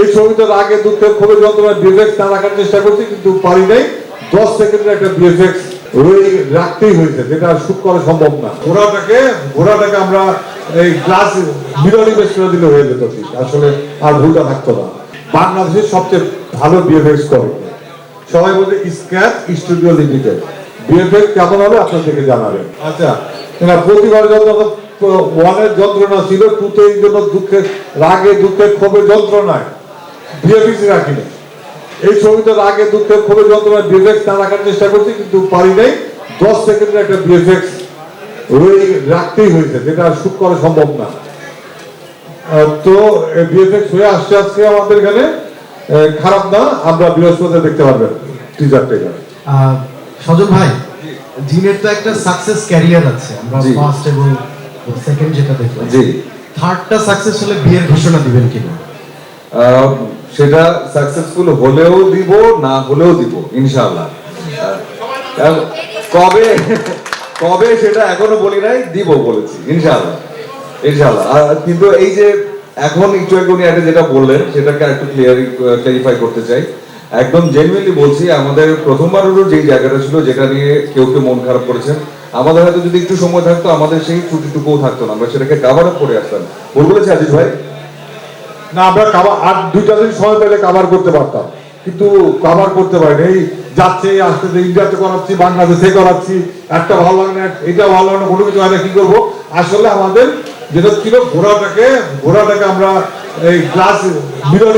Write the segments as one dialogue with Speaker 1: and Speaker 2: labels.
Speaker 1: এই ছবিটার আগে দুঃখের খুবই যন্ত্রণা বিএফএক্স না রাখার চেষ্টা করছি, কিন্তু পারি নাই। দশ সেকেন্ডের একটা বিএফএক্স রয়ে রাখতেই হয়েছে, যেটা শুট করা সম্ভব না। ঘোড়াটাকে ঘোড়াটাকে আমরা এই গ্লাস ইমেজ করে দিলে হয়ে যেত ঠিক। আসলে আর ভুলটা থাকতো না। বাংলাদেশের সবচেয়ে ভালো বিএফএক্স করে। সবাই বলতে স্ক্যাচ স্টুডিও লিমিটেড। বিএফএক্স কেমন হবে আপনার থেকে জানাবেন। আচ্ছা প্রতিবার যত ওয়ানের যন্ত্রণা ছিল টুতে এই জন্য দুঃখের, রাগে দুঃখের ক্ষোভের যন্ত্রণায় বিএফএক্স রাখিনি এই ছবিটার আগে দুঃখের ক্ষোভের যন্ত্রণায় বিএফএক্স না রাখার চেষ্টা করছি কিন্তু পারি নাই। দশ সেকেন্ডের একটা বিএফএক্স রয়ে রাখতেই হয়েছে যেটা শুট করা সম্ভব না। তো বিএফএক্স হয়ে আসছে আজকে আমাদের এখানে। খারাপ না আমরা বৃহস্পতি দেখতে পারবেন টিজারটা এখানে
Speaker 2: সজল ভাই জিনের তো একটা সাকসেস ক্যারিয়ার আছে আমরা। ফার্স্ট এবং সেকেন্ড যেটা দেখলাম।
Speaker 3: জি।
Speaker 2: থার্ডটা সাকসেস হলে বিয়ের ঘোষণা দিবেন কিনা?
Speaker 3: সেটা সাকসেসফুল হলেও দিব, না হলেও দিব, ইনশাআল্লাহ। কবে কবে সেটা এখনও বলি নাই, দিব বলেছি, ইনশাআল্লাহ ইনশাআল্লাহ। কিন্তু এই যে এখন একটু উনি যেটা বললেন, সেটাকে একটু ক্লিয়ার ক্লিয়ারিফাই করতে চাই। একদম জেনুইনলি বলছি, আমাদের প্রথমবারেরও যেই জায়গাটা ছিল, যেটা নিয়ে কেউ কেউ মন খারাপ করেছেন, আমাদের হয়তো যদি একটু সময় থাকতো, আমাদের সেই ছুটিটুকুও থাকতো না, আমরা সেটাকে কাভার আপ করে আসতাম। ভুল বলেছি আজিজ ভাই?
Speaker 1: না, আমরা কাভার আর দুইটা দিন সময় পেলে কাভার করতে পারতাম। কিন্তু কাভার করতে এই যাচ্ছে ইন্ডিয়াতে করাচ্ছি, বাংলাদেশে করাচ্ছি, একটা ভালো লাগে না, এটা ভালো লাগে না, কোনো কিছু হয় না, কি করব? আসলে আমাদের যেটা ছিল, ঘোড়াটাকে ঘোড়াটাকে আমরা এই গ্লাস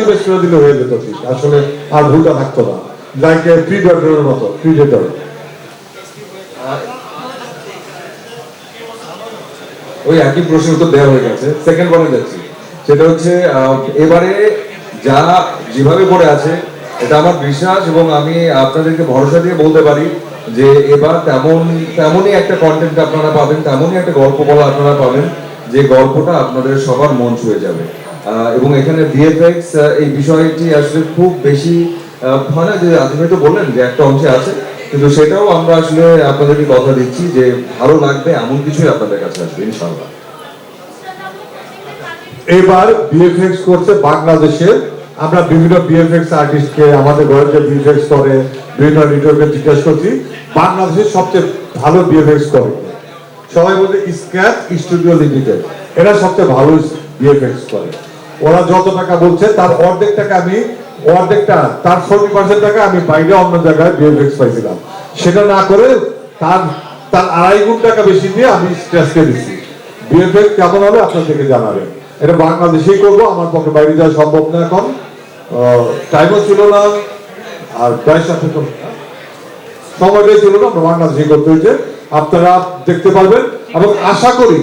Speaker 1: ইমেজ করে দিলে হয়ে যেত ঠিক। আসলে আর ভুলটা থাকতো না। যাইকে প্রিডেটরের মতো প্রিডেটর
Speaker 3: ওই একই প্রশ্ন উত্তর দেওয়া হয়ে গেছে। সেকেন্ড ওয়ানে যাচ্ছি। সেটা হচ্ছে এবারে যা যেভাবে পড়ে আছে এটা আমার বিশ্বাস এবং আমি আপনাদেরকে ভরসা দিয়ে বলতে পারি যে এবার তেমন তেমনই একটা কন্টেন্ট আপনারা পাবেন তেমনই একটা গল্প বলা আপনারা পাবেন যে গল্পটা আপনাদের সবার মন ছুঁয়ে যাবে। এবং এখানে ভিএফএক্স এই বিষয়টি আসলে খুব বেশি আহ, হয় না যে আপনি তো বললেন যে একটা অংশে আছে কিন্তু সেটাও আমরা আসলে আপনাদেরকে কথা দিচ্ছি যে ভালো লাগবে এমন কিছুই আপনাদের কাছে আসবে ইনশাআল্লাহ।
Speaker 1: এবার বিএফএক্স করছে বাংলাদেশে। আমরা বিভিন্ন বিএফএক্স আর্টিস্টকে আমাদের ঘরে যে বিএফএক্স করে, বিভিন্ন রিডারকে জিজ্ঞেস করছি, বাংলাদেশের সবচেয়ে ভালো বিএফএক্স করে। সবাই বলতে স্ক্যাপ স্টুডিও লিমিটেড এরা সবচেয়ে ভালো বিএফএক্স করে। ওরা যত টাকা বলছে, তার অর্ধেক টাকা আমি অর্ধেকটা তার ফোর্টি পার্সেন্ট টাকা আমি বাইরে অন্য জায়গায় বিএফএক্স পাইছিলাম। সেটা না করে তার তার আড়াই গুণ টাকা বেশি দিয়ে আমি স্ট্রেসকে দিচ্ছি। বিএফএক্স কেমন হবে আপনার আপনাদেরকে জানাবেন। এটা বাংলাদেশেই করব, আমার পক্ষে বাইরে যাওয়া সম্ভব না এখন। টাইমও ছিল না, আর প্রায় সাথে সময়টাই ছিল না, আমরা বাংলাদেশেই করতে হয়েছে। আপনারা দেখতে পারবেন, এবং আশা করি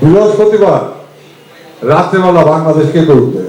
Speaker 1: বৃহস্পতিবার রাত্রেবেলা বাংলাদেশকে করবে।